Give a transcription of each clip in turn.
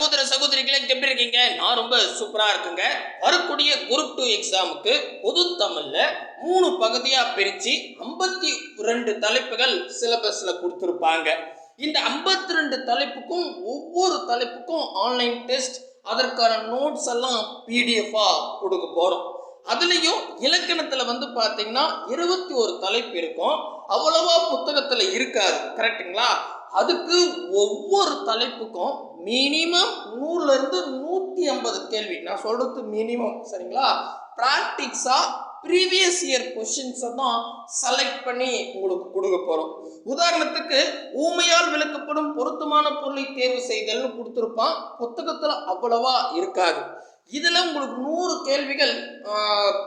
சகோதர சகோதரிகளை எப்படி இருக்கீங்க? நான் ரொம்ப சூப்பரா இருக்குங்க. வரக்கூடிய குரூப் டூ எக்ஸாமுக்கு பொது தமிழ்ல மூணு பகுதியா பிரிச்சு ஐம்பத்தி ரெண்டு தலைப்புகள் சிலபஸ்ல கொடுத்துருப்பாங்க. இந்த ஐம்பத்தி ரெண்டு தலைப்புக்கும் ஒவ்வொரு தலைப்புக்கும் ஆன்லைன் டெஸ்ட் அதற்கான நோட்ஸ் எல்லாம் பிடிஎஃபா கொடுக்க போறோம். அதுலேயும் இலக்கணத்தில் வந்து பார்த்தீங்கன்னா இருபத்தி ஒரு தலைப்பு இருக்கும். அவ்வளவா புத்தகத்தில் இருக்காது. கரெக்ட்டுங்களா? அதுக்கு ஒவ்வொரு தலைப்புக்கும் மினிமம் நூறுலேருந்து நூற்றி ஐம்பது கேள்வி. நான் சொல்கிறது மினிமம் சரிங்களா? ப்ராக்டிக்ஸாக ப்ரீவியஸ் இயர் கொஷின்ஸை தான் செலக்ட் பண்ணி உங்களுக்கு கொடுக்க போகிறோம் உதாரணத்துக்கு ஊமையால் விளக்கப்படும் பொருத்தமான பொருளை தேர்வு செய்தல்னு கொடுத்துருப்பான். புத்தகத்தில் அவ்வளவா இருக்காது. இதில் உங்களுக்கு நூறு கேள்விகள்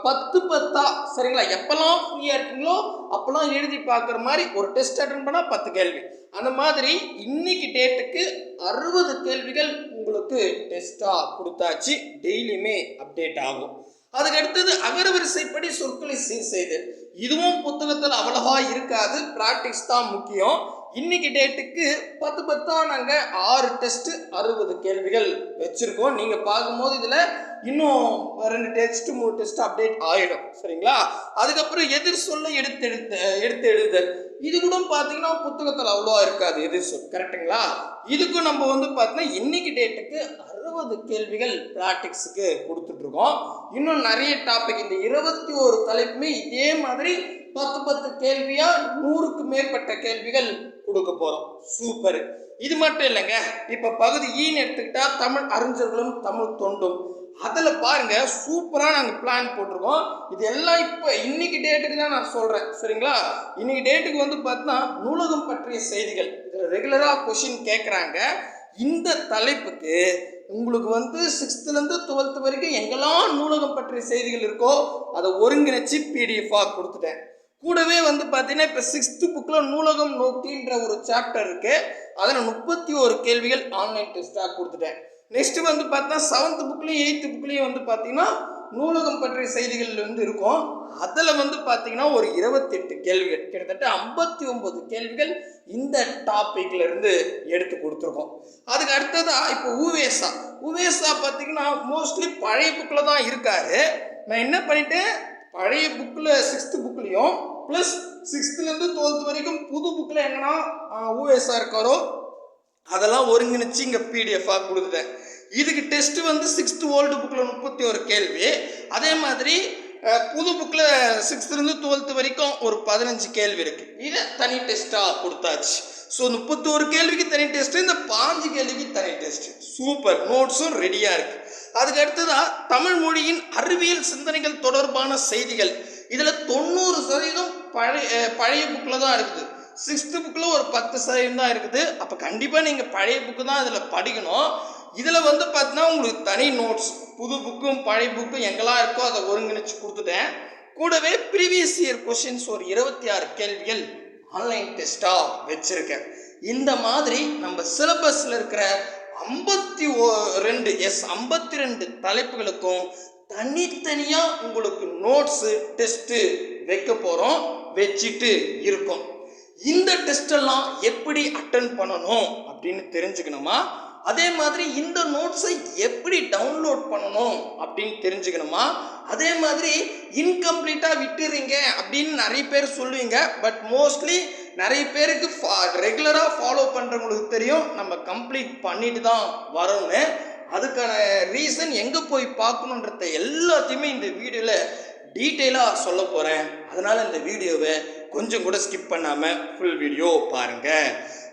பத்து பத்தா சரிங்களா? எப்போல்லாம் ஃப்ரீயாக இருக்கீங்களோ அப்போல்லாம் எழுதி பார்க்குற மாதிரி ஒரு டெஸ்ட் அட்டன் பண்ணால் பத்து கேள்வி. அந்த மாதிரி இன்னைக்கு டேட்டுக்கு அறுபது கேள்விகள் உங்களுக்கு டெஸ்ட்டாக கொடுத்தாச்சு. டெய்லியுமே அப்டேட் ஆகும். அதுக்கு அடுத்தது அகரவரிசைப்படி சொற்களை சீர் செய்தல் இதுவும் புத்தகத்தில் அவ்வளவா இருக்காது. ப்ராக்டிஸ் தான் முக்கியம். இன்னைக்கு டேட்டுக்கு பத்து பத்தா நாங்கள் ஆறு டெஸ்ட் அறுபது கேள்விகள் வச்சுருக்கோம். நீங்கள் பார்க்கும்போது இதில் இன்னும் ரெண்டு டெஸ்ட் மூணு டெஸ்ட் அப்டேட் ஆகிடும் சரிங்களா? அதுக்கப்புறம் எதிர் சொல்ல எடுத்து எடுத்து எடுத்து எழுதுதல். இது கூட பார்த்தீங்கன்னா புத்தகத்தில் அவ்வளோவா இருக்காது எதிர் சொல். கரெக்டுங்களா இதுக்கும் நம்ம வந்து பார்த்தீங்கன்னா இன்னைக்கு டேட்டுக்கு அறுபது கேள்விகள் ப்ராக்டிக்ஸுக்கு கொடுத்துட்ருக்கோம். இன்னும் நிறைய டாபிக் இந்த இருபத்தி ஒரு தலைப்புமே இதே மாதிரி பத்து பத்து கேள்வியாக நூறுக்கு மேற்பட்ட கேள்விகள் கொடுக்க போகிறோம் சூப்பர் இது மட்டும் இல்லைங்க இப்போ பகுதி e ஈன்னு எடுத்துக்கிட்டா தமிழ் அறிஞர்களும் தமிழ் தொண்டும். அதில் பாருங்க சூப்பராக நாங்கள் பிளான் போட்டிருக்கோம். இது எல்லாம் இப்போ இன்னைக்கு டேட்டுக்கு தான் நான் சொல்கிறேன் சரிங்களா? இன்னைக்கு டேட்டுக்கு வந்து பார்த்தீங்கன்னா நூலகம் பற்றிய செய்திகள். இதில் ரெகுலராக கொஷின் கேட்குறாங்க இந்த தலைப்புக்கு உங்களுக்கு வந்து சிக்ஸ்த்துலேருந்து டுவெல்த்து வரைக்கும் எங்கெல்லாம் நூலகம் பற்றிய செய்திகள் இருக்கோ அதை ஒருங்கிணைச்சு பிடிஎஃபாக கொடுத்துட்டேன். கூடவே வந்து பார்த்தீங்கன்னா இப்போ சிக்ஸ்த்து புக்கில் நூலகம் நோக்கின்ற ஒரு சாப்டர் இருக்கு. அதில் முப்பத்தி ஒரு கேள்விகள் ஆன்லைன் டெஸ்ட்டாக கொடுத்துட்டேன். நெக்ஸ்ட் வந்து பார்த்தா செவன்த் புக்லேயும் எயித்து புக்லேயும் வந்து பார்த்தீங்கன்னா நூலகம் பற்றிய செய்திகள் வந்து இருக்கும். அதில் வந்து பார்த்தீங்கன்னா ஒரு இருபத்தெட்டு கேள்விகள் கிட்டத்தட்ட ஐம்பத்தி ஒம்பது கேள்விகள் இந்த டாப்பிக்கில் இருந்து எடுத்து கொடுத்துருக்கோம். அதுக்கு அடுத்ததாக இப்போ உவேசா. உவேசா பார்த்தீங்கன்னா மோஸ்ட்லி பழைய புக்கில் தான் இருக்காரு. நான் என்ன பண்ணிட்டேன் பழைய புக்கில் சிக்ஸ்த்து புக்லேயும் ப்ளஸ் சிக்ஸ்த்துலேருந்து டுவெல்த் வரைக்கும் புது புக்கில் எங்கன்னா ஓஎஸ்ஆர் இருக்காரோ அதெல்லாம் ஒருங்கிணைச்சு இங்கே பிடிஎஃபாக கொடுத்துட்டேன். இதுக்கு டெஸ்ட் வந்து சிக்ஸ்த்து ஓல்டு புக்கில் முப்பத்தி ஒரு கேள்வி. அதே மாதிரி புது புக்கில் சிக்ஸ்த்துலேருந்து டுவெல்த்து வரைக்கும் ஒரு பதினஞ்சு கேள்வி இருக்குது இதை தனி டெஸ்ட்டாக கொடுத்தாச்சு. ஸோ முப்பத்தோரு கேள்விக்கு தனி டெஸ்ட் இந்த பாஞ்சு கேள்விக்கு தனி டெஸ்ட் சூப்பர் நோட்ஸும் ரெடியாக இருக்குது அதுக்கு அடுத்ததாக தமிழ் மொழியின் அறிவியல் சிந்தனைகள் தொடர்பான செய்திகள். இதில் தொண்ணூறு சதவீதம் பழைய பழைய புக்கில் தான் இருக்குது. சிக்ஸ்த்து புக்கில் ஒரு பத்து சதவீதம் தான் இருக்குது. அப்போ கண்டிப்பாக நீங்கள் பழைய புக்கு தான் இதில் படிக்கணும். இதில் வந்து பார்த்தீங்கன்னா உங்களுக்கு தனி நோட்ஸ் புது புக்கும் பழைய புக்கும் எங்கெல்லாம் இருக்கோ அதை ஒருங்கிணைச்சு கொடுத்துட்டேன். கூடவே ப்ரீவியஸ் இயர் கொஷின்ஸ் ஒரு இருபத்தி ஆறு கேள்விகள் ஆன்லைன் டெஸ்ட்டாக வச்சுருக்கேன். இந்த மாதிரி நம்ம சிலபஸில் இருக்கிற ஐம்பத்தி ஓ ரெண்டு எஸ் ஐம்பத்தி ரெண்டு தலைப்புகளுக்கும் தனித்தனியாக உங்களுக்கு நோட்ஸு டெஸ்ட்டு வைக்க போகிறோம் வச்சுட்டு இருக்கோம். இந்த டெஸ்டெல்லாம் எப்படி அட்டன் பண்ணணும் அப்படின்னு தெரிஞ்சுக்கணுமா? அதே மாதிரி இந்த நோட்ஸை எப்படி டவுன்லோட் பண்ணணும் அப்படின்னு தெரிஞ்சுக்கணுமா? அதே மாதிரி இன்கம்ப்ளீட்டாக விட்டுறீங்க அப்படின்னு நிறைய பேர் சொல்லுவீங்க. பட் மோஸ்ட்லி நிறைய பேருக்கு ஃபா ரெகுலராக ஃபாலோ பண்ணுறவங்களுக்கு தெரியும். நம்ம கம்ப்ளீட் பண்ணிட்டு தான் வரோன்னு அதுக்கான ரீசன் எங்கே போய் பார்க்கணுன்றத எல்லாத்தையுமே இந்த வீடியோவில் டீட்டெயிலாக சொல்ல போகிறேன் அதனால் இந்த வீடியோவை கொஞ்சம் கூட ஸ்கிப் பண்ணாமல் ஃபுல் வீடியோ பாருங்கள்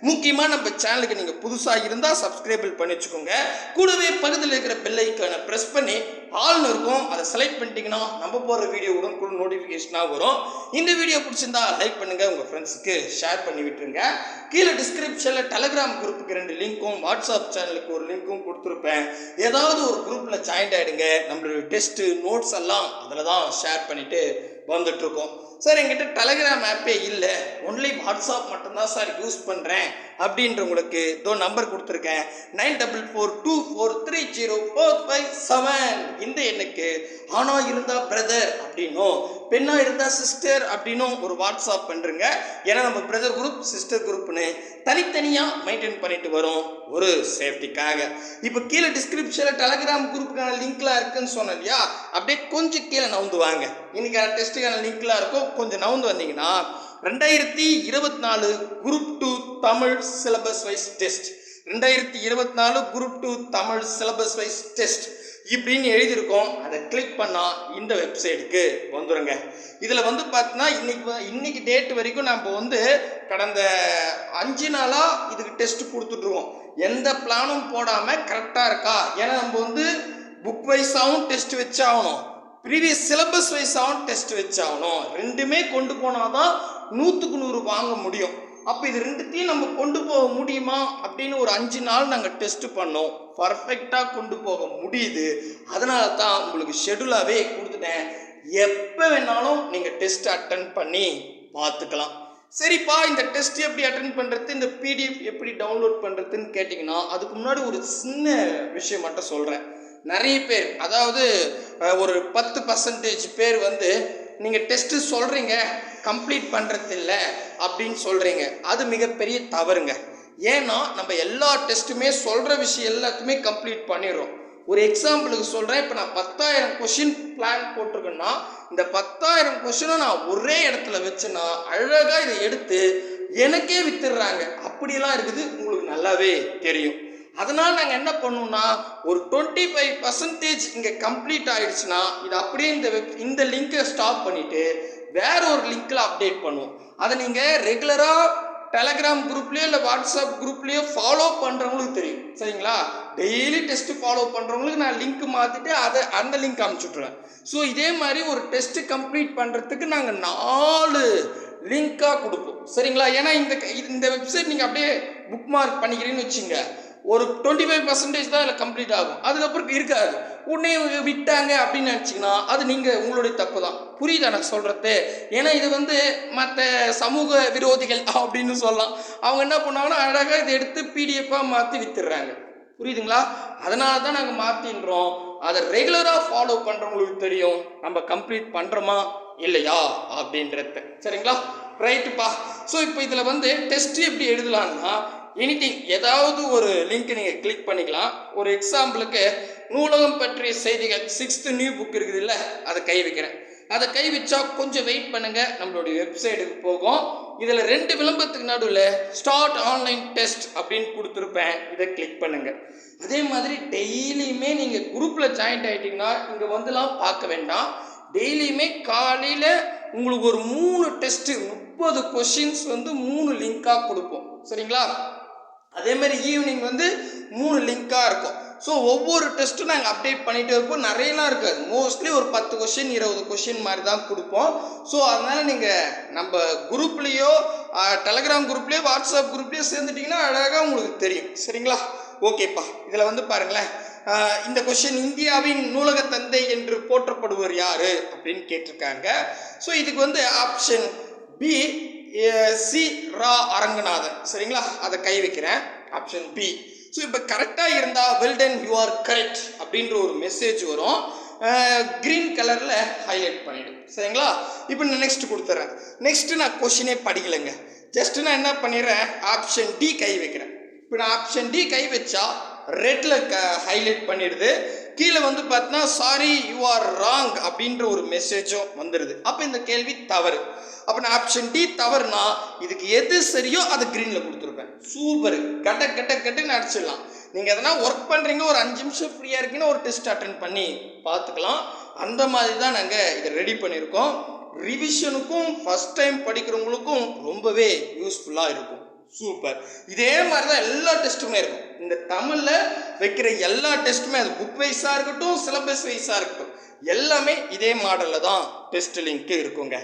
முக்கியமாக நம்ம சேனலுக்கு நீங்கள் புதுசாக இருந்தால் சப்ஸ்கிரைபிள் பண்ணி வச்சுக்கோங்க. கூடவே பக்கத்தில் இருக்கிற பெல்லைக்கான ப்ரெஸ் பண்ணி ஆள்னு இருக்கும். அதை செலக்ட் பண்ணிட்டீங்கன்னா நம்ம போகிற வீடியோ உடனுக்குள்ள நோட்டிஃபிகேஷனாக வரும். இந்த வீடியோ பிடிச்சிருந்தா லைக் பண்ணுங்கள் உங்கள் ஃப்ரெண்ட்ஸுக்கு ஷேர் பண்ணி விட்டுருங்க. கீழே டிஸ்கிரிப்ஷனில் டெலகிராம் குரூப்புக்கு ரெண்டு லிங்க்கும் வாட்ஸ்அப் சேனலுக்கு ஒரு லிங்க்கும் கொடுத்துருப்பேன். ஏதாவது ஒரு குரூப்பில் ஜாயின் ஆகிடுங்க நம்மளோட டெஸ்ட்டு நோட்ஸ் எல்லாம் அதில் தான் ஷேர் பண்ணிவிட்டு வந்துட்டுருக்கோம். சார் என்கிட்ட டெலகிராம் ஆப்பே இல்லை. ஒன்லி வாட்ஸ்அப் மட்டும்தான் சார் யூஸ் பண்ணுறேன் அப்படின்றவங்களுக்கு இதோ நம்பர் கொடுத்துருக்கேன். Nine double four two four three zero four five seven இந்த எண்ணுக்கு ஆணா இருந்தால் பிரதர் அப்படின்னும் பெண்ணா இருந்தால் சிஸ்டர் அப்படின்னும் ஒரு வாட்ஸ்அப் பண்ணுறங்க ஏன்னா நம்ம பிரதர் குரூப் சிஸ்டர் குரூப்னு தனித்தனியாக மெயின்டைன் பண்ணிட்டு வரோம். ஒரு சேஃப்டிக்காக இப்போ கீழே டிஸ்கிரிப்ஷனில் டெலகிராம் குரூப்புக்கான லிங்க்லாம் இருக்குன்னு சொன்னேன் இல்லையா? அப்படியே கொஞ்சம் கீழே நவுந்து வாங்க இன்னைக்கான டெஸ்ட்டுக்கான லிங்க்லாம் இருக்கும். கொஞ்சம் நவுந்து வந்தீங்கன்னா ரெண்டாயிரத்தி இருபத்தி நாலு group two Tamil syllabus wise test ரெண்டாயிரத்தி இருபத்தி நாலு group two Tamil syllabus wise test இப்படின்னு எழுதியிருக்கோம். அதை கிளிக் பண்ணால் இந்த வெப்சைட்டுக்கு வந்துருங்க. இதில் வந்து பார்த்தீங்கன்னா இன்னைக்கு இன்றைக்கி இன்னைக்கு டேட் வரைக்கும் நம்ம வந்து கடந்த அஞ்சு நாளாக இதுக்கு டெஸ்ட் கொடுத்துட்ருவோம் எந்த பிளானும் போடாமல் கரெக்டாக இருக்கா? ஏன்னா நம்ம வந்து புக் வைஸாகவும் டெஸ்ட் வச்சாகணும் ப்ரீவியஸ் சிலபஸ் வைஸாகவும் டெஸ்ட் வச்சாகணும் ரெண்டுமே கொண்டு போனால் தான் நூற்றுக்கு நூறு வாங்க முடியும். அப்போ இது ரெண்டுத்தையும் நம்ம கொண்டு போக முடியுமா? அப்படின்னு ஒரு அஞ்சு நாள் நாங்கள் டெஸ்ட் பண்ணோம். பர்ஃபெக்டாக கொண்டு போக முடியுது. அதனால தான் உங்களுக்கு ஷெடியூலாகவே கொடுத்துட்டேன். எப்போ வேணாலும் நீங்கள் டெஸ்ட் அட்டன் பண்ணி பார்த்துக்கலாம். சரிப்பா இந்த டெஸ்ட் எப்படி அட்டன் பண்ணுறது இந்த பிடிஎஃப் எப்படி டவுன்லோட் பண்ணுறதுன்னு கேட்டிங்கன்னா அதுக்கு முன்னாடி ஒரு சின்ன விஷயம் மட்டும் சொல்கிறேன் நிறைய பேர் அதாவது ஒரு பத்து பர்சன்டேஜ் பேர் வந்து நீங்கள் டெஸ்ட்டு சொல்கிறீங்க கம்ப்ளீட் பண்ணுறதில்ல அப்படின்னு சொல்கிறீங்க அது மிகப்பெரிய தவறுங்க. ஏன்னா நம்ம எல்லா டெஸ்ட்டுமே சொல்கிற விஷயம் எல்லாத்தையுமே கம்ப்ளீட் பண்ணிடுறோம். ஒரு எக்ஸாம்பிளுக்கு சொல்கிறேன் இப்போ நான் பத்தாயிரம் கொஷின் பிளான் போட்டிருக்கேன்னா இந்த பத்தாயிரம் கொஷினை நான் ஒரே இடத்துல வச்சுன்னா அழகாக இதை எடுத்து எனக்கே வித்துடுறாங்க. அப்படியெல்லாம் இருக்குது. உங்களுக்கு நல்லாவே தெரியும். அதனால் நாங்கள் என்ன பண்ணோம்னா ஒரு டுவெண்ட்டி ஃபைவ் பர்சன்டேஜ் இங்கே கம்ப்ளீட் ஆகிடுச்சுன்னா இது அப்படியே இந்த வெப் இந்த லிங்க்கை ஸ்டாப் பண்ணிவிட்டு வேற ஒரு லிங்க்கில் அப்டேட் பண்ணுவோம். அதை நீங்கள் ரெகுலராக டெலகிராம் குரூப்லேயோ இல்லை வாட்ஸ்அப் குரூப்லேயோ ஃபாலோ பண்ணுறவங்களுக்கு தெரியும். சரிங்களா? டெய்லி டெஸ்ட்டு ஃபாலோ பண்ணுறவங்களுக்கு நான் லிங்க் மாற்றிட்டு அதை அந்த லிங்க் அனுப்பிச்சுட்ருவேன் ஸோ இதே மாதிரி ஒரு டெஸ்ட்டு கம்ப்ளீட் பண்ணுறதுக்கு நாங்கள் நாலு லிங்காக கொடுப்போம். சரிங்களா? ஏன்னா இந்த இந்த வெப்சைட் நீங்கள் அப்படியே புக் மார்க் பண்ணிக்கிறீங்கன்னு வச்சுங்க ஒரு டுவெண்ட்டி ஃபைவ் பர்சன்டேஜ் தான் இதில் கம்ப்ளீட் ஆகும். அதுக்கப்புறம் இருக்காது. உடனே விட்டாங்க அப்படின்னு நினச்சிங்கன்னா அது நீங்கள் உங்களுடைய தப்பு தான் புரியுதா நான் சொல்கிறது ஏன்னா இது வந்து மற்ற சமூக விரோதிகள் அப்படின்னு சொல்லலாம். அவங்க என்ன பண்ணாங்கன்னா அழகாக இதை எடுத்து பிடிஎஃபாக மாற்றி வித்துடுறாங்க. புரியுதுங்களா? அதனால தான் நாங்கள் மாற்றின்றோம் அதை ரெகுலராக ஃபாலோ பண்ணுறவங்களுக்கு தெரியும். நம்ம கம்ப்ளீட் பண்ணுறோமா இல்லையா? அப்படின்றத. சரிங்களா? ரைட்டுப்பா ஸோ இப்போ இதில் வந்து டெஸ்ட் எப்படி எழுதலாம்னா எனிதிங் ஏதாவது ஒரு லிங்க் நீங்கள் கிளிக் பண்ணிக்கலாம். ஒரு எக்ஸாம்பிளுக்கு நூலகம் பற்றிய செய்திகள் சிக்ஸ்த்து நியூ புக் இருக்குது இல்லை அதை கை வைக்கிறேன். அதை கை வச்சா கொஞ்சம் வெயிட் பண்ணுங்கள் நம்மளுடைய வெப்சைட்டுக்கு போகும். இதில் ரெண்டு விளம்பரத்துக்கு நடுவில் ஸ்டார்ட் ஆன்லைன் டெஸ்ட் அப்படின்னு கொடுத்துருப்பேன். இதை கிளிக் பண்ணுங்கள் அதே மாதிரி டெய்லியுமே நீங்கள் குரூப்பில் ஜாயின்ட் ஆகிட்டீங்கன்னா இங்கே வந்துலாம் பார்க்க வேண்டாம். டெய்லியுமே காலையில் உங்களுக்கு ஒரு மூணு டெஸ்ட்டு முப்பது கொஷின்ஸ் வந்து மூணு லிங்காக கொடுப்போம். சரிங்களா? அதே மாதிரி ஈவினிங் வந்து மூணு லிங்காக இருக்கும். ஸோ ஒவ்வொரு டெஸ்ட்டும் நாங்கள் அப்டேட் பண்ணிகிட்டே இருப்போம். நிறையலாம் இருக்காது. மோஸ்ட்லி ஒரு பத்து கொஷின் இருபது கொஷின் மாதிரி தான் கொடுப்போம். ஸோ அதனால் நீங்கள் நம்ம குரூப்லேயோ டெலகிராம் குரூப்லேயோ வாட்ஸ்அப் குரூப்லேயோ சேர்ந்துட்டிங்கன்னா அழகாக உங்களுக்கு தெரியும். சரிங்களா? ஓகேப்பா இதில் வந்து பாருங்களேன். இந்த கொஷின் இந்தியாவின் நூலக தந்தை என்று போற்றப்படுவர் யார்? அப்படின்னு கேட்டிருக்காங்க. ஸோ இதுக்கு வந்து option B C Ra Aranganathan. சரிங்களா? அதை கை வைக்கிறேன். ஆப்ஷன் பி ஸோ இப்போ கரெக்டாக இருந்தால் வெல்டன் யூ ஆர் கரெக்ட் அப்படின்ற ஒரு மெசேஜ் வரும். க்ரீன் கலரில் ஹைலைட் பண்ணிவிடு சரிங்களா? இப்போ நான் நெக்ஸ்ட் கொடுத்துட்றேன் நெக்ஸ்ட்டு நான் கொஷினே படிக்கலைங்க. ஜஸ்ட் நான் என்ன பண்ணிடுறேன்? ஆப்ஷன் டி கை வைக்கிறேன். இப்போ நான் ஆப்ஷன் டி கை வச்சா ரெட்டில் க ஹைலைட் பண்ணிடுது. கீழே வந்து பார்த்தீங்கன்னா சாரி யூ ஆர் ராங் அப்படின்ற ஒரு மெசேஜும் வந்துடுது அப்போ இந்த கேள்வி தவறு. அப்போ நான் ஆப்ஷன் டி தவறுனா இதுக்கு எது சரியோ அதை க்ரீனில் கொடுத்துருப்பேன். சூப்பர். கட்ட கட்ட கட்டுன்னு அடிச்சிடலாம். நீங்கள் எதனா ஒர்க் பண்ணுறீங்க ஒரு அஞ்சு நிமிஷம் ஃப்ரீயாக இருக்கீங்கன்னா ஒரு டெஸ்ட் அட்டன் பண்ணி பார்த்துக்கலாம். அந்த மாதிரி தான் நாங்கள் இதை ரெடி பண்ணியிருக்கோம். ரிவிஷனுக்கும் ஃபஸ்ட் டைம் படிக்கிறவங்களுக்கும் ரொம்பவே யூஸ்ஃபுல்லாக இருக்கும். சூப்பர். இதே மாதிரி தான் எல்லா டெஸ்ட்டுமே இருக்கும். இந்த தமிழில் வைக்கிற எல்லா டெஸ்ட்டுமே அது புக் வைஸாக இருக்கட்டும் சிலபஸ் வைஸாக இருக்கட்டும் எல்லாமே இதே மாடலில் தான் டெஸ்ட் லிங்க்கு இருக்குங்க.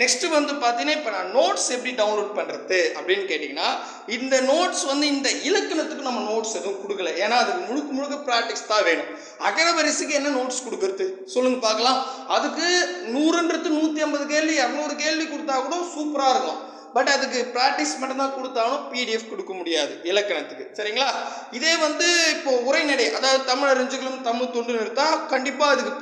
நெக்ஸ்ட் வந்து பார்த்தீங்கன்னா இப்போ நான் நோட்ஸ் எப்படி டவுன்லோட் பண்ணுறது அப்படின்னு கேட்டிங்கன்னா இந்த நோட்ஸ் வந்து இந்த இலக்கணத்துக்கு நம்ம நோட்ஸ் எதுவும் கொடுக்கல. ஏன்னா அதுக்கு முழுக்க முழுக்க ப்ராக்டிக்ஸ் தான் வேணும். அகரவரிசைக்கு என்ன நோட்ஸ் கொடுக்கறது? சொல்லுங்கள் பார்க்கலாம். அதுக்கு நூறுன்றது நூற்றி ஐம்பது கேள்வி இரநூறு கேள்வி கொடுத்தா கூட சூப்பராக இருக்கும். பட் அதுக்கு ப்ராக்டிஸ் மட்டும்தான் கொடுத்தாலும் பிடிஎஃப் கொடுக்க முடியாது இலக்கணத்துக்கு. சரிங்களா? இதே வந்து இப்போ உரைநடை அதாவது தமிழ் அறிஞர்களும் தமிழ் தொண்டு நிறுத்தா கண்டிப்பாக அதுக்கு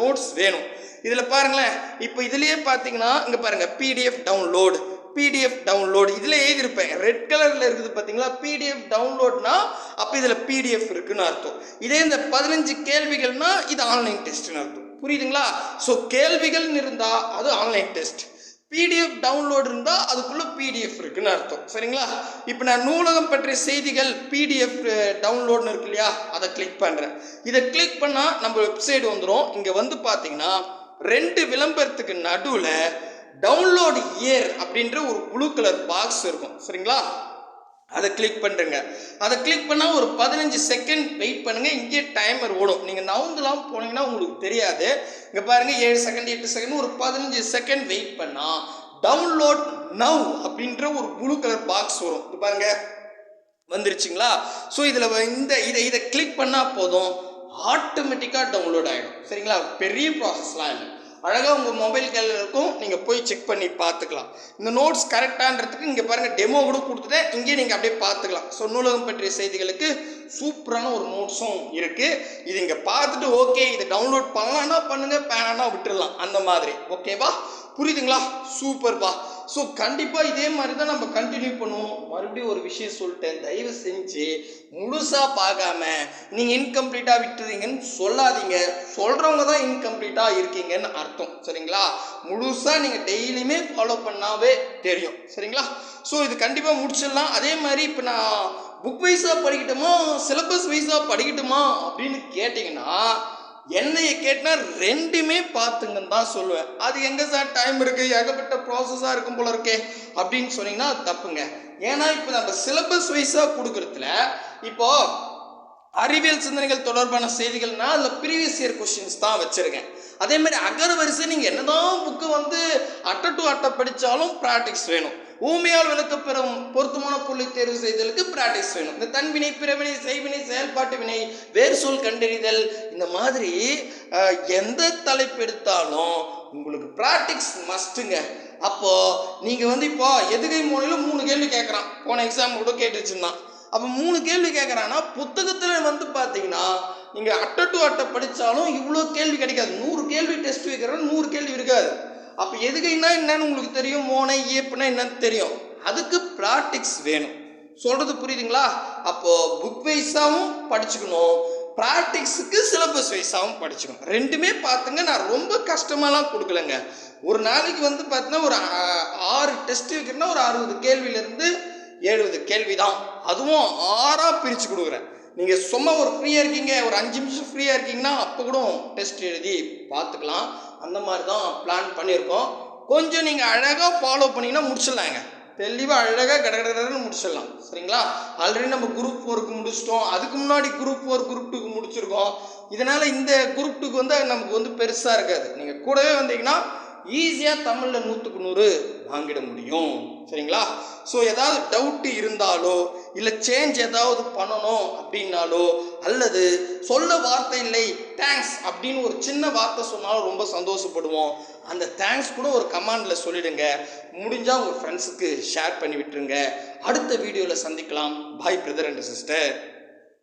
நோட்ஸ் வேணும். இதில் பாருங்களேன் இப்போ இதுலேயே பார்த்தீங்கன்னா இங்கே பாருங்கள் பிடிஎஃப் டவுன்லோடு பிடிஎஃப் டவுன்லோடு இதில் எழுதியிருப்பேன். ரெட் கலரில் இருக்குது பார்த்தீங்களா? பிடிஎஃப் டவுன்லோட்னா அப்போ இதில் பிடிஎஃப் இருக்குன்னு அர்த்தம். இதே இந்த பதினஞ்சு கேள்விகள்னால் இது ஆன்லைன் டெஸ்ட்னு அர்த்தம். புரியுதுங்களா? ஸோ கேள்விகள்னு இருந்தால் அது ஆன்லைன் டெஸ்ட் பிடிஎஃப் டவுன்லோடு இருந்தால் அதுக்குள்ளே பிடிஎஃப் இருக்குன்னு அர்த்தம். சரிங்களா? இப்போ நான் நூலகம் பற்றிய செய்திகள் பிடிஎஃப் டவுன்லோட்னு இருக்கு இல்லையா? அதை கிளிக் பண்ணுறேன் இதை கிளிக் பண்ணால் நம்ம வெப்சைட் வந்துடும் இங்கே வந்து பார்த்தீங்கன்னா ரெண்டு விளம்பரத்துக்கு நடுவில் டவுன்லோடு இயர் அப்படின்ற ஒரு ப்ளூ கலர் பாக்ஸ் இருக்கும். சரிங்களா? அதை கிளிக் பண்ணுறேங்க அதை கிளிக் பண்ணால் ஒரு பதினஞ்சு செகண்ட் வெயிட் பண்ணுங்கள் இங்கே டைமர் ஓடும். நீங்கள் நவுந்துலாம் போனீங்கன்னா உங்களுக்கு தெரியாது. இங்கே பாருங்கள் ஏழு செகண்ட் எட்டு செகண்ட் ஒரு பதினஞ்சு செகண்ட் வெயிட் பண்ணால் டவுன்லோட் நவ் அப்படின்ற ஒரு ப்ளூ கலர் பாக்ஸ் வரும். இது பாருங்க. வந்துருச்சுங்களா? ஸோ இதில் இந்த இதை இதை கிளிக் பண்ணால் போதும். ஆட்டோமேட்டிக்காக டவுன்லோட் ஆகிடும் சரிங்களா? பெரிய ப்ராசஸ்லாம் இல்லை. அழகாக உங்கள் மொபைல் கையில் இருக்கும் நீங்கள் போய் செக் பண்ணி பார்த்துக்கலாம். இந்த நோட்ஸ் கரெக்டான்றதுக்கு இங்கே பாருங்கள் டெமோ கூட கொடுத்துட்டேன். இங்கே நீங்கள் அப்படியே பார்த்துக்கலாம். ஸோ நூலகம் பற்றிய செய்திகளுக்கு சூப்பரான ஒரு நோட்ஸும் இருக்குது இது இங்கே பார்த்துட்டு ஓகே இதை டவுன்லோட் பண்ணலான்னா பண்ணுங்கள் பேனானா விட்டுடலாம் அந்த மாதிரி. ஓகேவா புரியுதுங்களா? சூப்பர்ப்பா ஸோ கண்டிப்பாக இதே மாதிரி தான் நம்ம கண்டினியூ பண்ணுவோம் மறுபடியும் ஒரு விஷயம் சொல்லிட்டேன். தயவு செஞ்சு முழுசாக பார்க்காம நீங்கள் இன்கம்ப்ளீட்டாக விட்டுறீங்கன்னு சொல்லாதீங்க. சொல்கிறவங்க தான் இன்கம்ப்ளீட்டாக இருக்கீங்கன்னு அர்த்தம். சரிங்களா? முழுசாக நீங்கள் டெய்லியுமே ஃபாலோ பண்ணாவே தெரியும். சரிங்களா? ஸோ இது கண்டிப்பாக முடிச்சிடலாம். அதே மாதிரி இப்போ நான் புக் வைஸாக படிக்கட்டுமா? சிலபஸ் வைஸாக படிக்கட்டுமா? அப்படின்னு கேட்டிங்கன்னா என்னையை கேட்டால் ரெண்டுமே பார்த்துங்கன்னு தான் சொல்லுவேன். அது எங்கே சார் டைம் இருக்குது ஏகப்பட்ட ப்ராசஸாக இருக்கும் போல இருக்கே. அப்படின்னு சொன்னீங்கன்னா அது தப்புங்க. ஏன்னா இப்போ நம்ம சிலபஸ் வைஸாக கொடுக்குறதுல இப்போ அறிவியல் சிந்தனைகள் தொடர்பான செய்திகள்னா அதில் ப்ரீவியஸ் இயர் கொஷின்ஸ் தான் வச்சுருக்கேன். அதே மாதிரி அகர வரிசை நீங்கள் என்னதான் புக்கு வந்து அட்டை டு அட்டை படித்தாலும் ப்ராக்டிஸ் வேணும். ஊமையால் விளக்கப்பெறும் பொருத்தமான பொருளை தேர்வு செய்தலுக்கு பிராக்டிஸ் வேணும். இந்த தன்வினை பிறவினை செய்வினை செயல்பாட்டு வினை வேறு சொல் கண்டறிதல் இந்த மாதிரி எந்த தலைப்பு எடுத்தாலும் உங்களுக்கு ப்ராக்டிக்ஸ் மஸ்ட்டுங்க அப்போது நீங்கள் வந்து இப்போ எதுகை மூலையில் மூணு கேள்வி கேட்குறான். போன எக்ஸாம் கூட கேட்டுச்சுருந்தான் அப்போ மூணு கேள்வி கேட்குறான்னா புத்தகத்தில் வந்து பார்த்தீங்கன்னா நீங்கள் அட்டை டு அட்டை படித்தாலும் இவ்வளோ கேள்வி கிடைக்காது. நூறு கேள்வி டெஸ்ட் வைக்கிறோம் நூறு கேள்வி இருக்காது. அப்போ எதுகைனா என்னன்னு உங்களுக்கு தெரியும் மோனை ஏப்புனா என்னன்னு தெரியும். அதுக்கு ப்ராக்டிக்ஸ் வேணும். சொல்கிறது புரியுதுங்களா? அப்போது புக் வைஸாகவும் படிச்சுக்கணும். ப்ராக்டிக்ஸுக்கு சிலபஸ் வைஸாகவும் படிச்சுக்கணும். ரெண்டுமே பார்த்துங்க நான் ரொம்ப கஷ்டமாலாம் கொடுக்கலங்க. ஒரு நாளைக்கு வந்து பார்த்தீங்கன்னா ஒரு ஆறு டெஸ்ட் வைக்கிறேன்னா ஒரு அறுபது கேள்வியிலேருந்து எழுபது கேள்வி தான் அதுவும் ஆறாக பிரித்து கொடுக்குறேன். நீங்கள் சும்மா ஒரு ஃப்ரீயாக இருக்கீங்க ஒரு அஞ்சு நிமிஷம் ஃப்ரீயாக இருக்கீங்கன்னா அப்போ கூட டெஸ்ட் எழுதி பார்த்துக்கலாம். அந்த மாதிரி தான் பிளான் பண்ணியிருக்கோம். கொஞ்சம் நீங்கள் அழகாக ஃபாலோ பண்ணிங்கன்னா முடிச்சிடலாங்க. தெளிவாக அழகாக கட கட முடிச்சிடலாம். சரிங்களா? ஆல்ரெடி நம்ம குரூப் ஃபோருக்கு முடிச்சிட்டோம். அதுக்கு முன்னாடி குரூப் ஃபோர் குரூப் டூக்கு முடிச்சிருக்கோம். இதனால் இந்த குரூப் டூக்கு வந்து நமக்கு வந்து பெருசாக இருக்காது. நீங்கள் கூடவே வந்தீங்கன்னா ஈஸியாக தமிழில் நூற்றுக்கு நூறு வாங்கிட முடியும். சரிங்களா? ஸோ ஏதாவது டவுட்டு இருந்தாலோ இல்லை சேஞ்ச் ஏதாவது பண்ணணும் அப்படின்னாலோ அல்லது சொல்ல வார்த்தை இல்லை தேங்க்ஸ் அப்படின்னு ஒரு சின்ன வார்த்தை சொன்னாலும் ரொம்ப சந்தோஷப்படுவோம். அந்த தேங்க்ஸ் கூட ஒரு கமாண்டில் சொல்லிடுங்க. முடிஞ்சால் உங்கள் ஃப்ரெண்ட்ஸுக்கு ஷேர் பண்ணி விட்டுருங்க. அடுத்த வீடியோவில் சந்திக்கலாம். பாய் பிரதர் அண்ட் சிஸ்டர்